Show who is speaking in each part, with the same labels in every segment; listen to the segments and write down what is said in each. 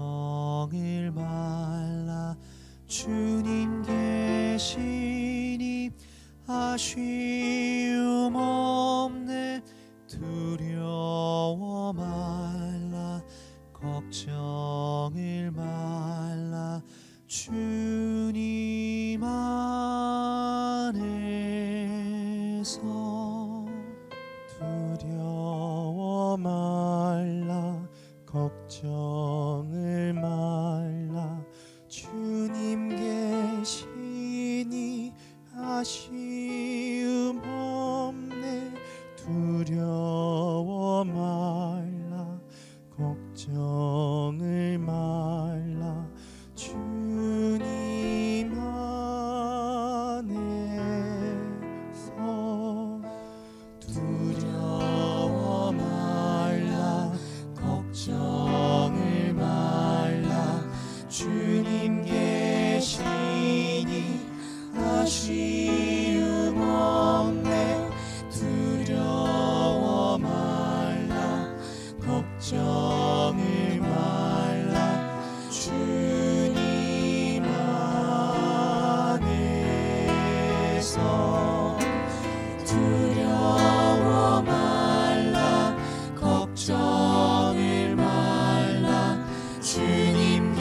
Speaker 1: 종일 말라 주님 계시니 아쉬움 없네 두려워 心。 정을 말라 주님 안에서 두려워 말라 걱정을 말라 주님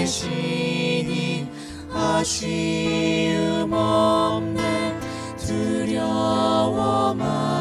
Speaker 1: 계시니 아쉬움 없네 두려워 말라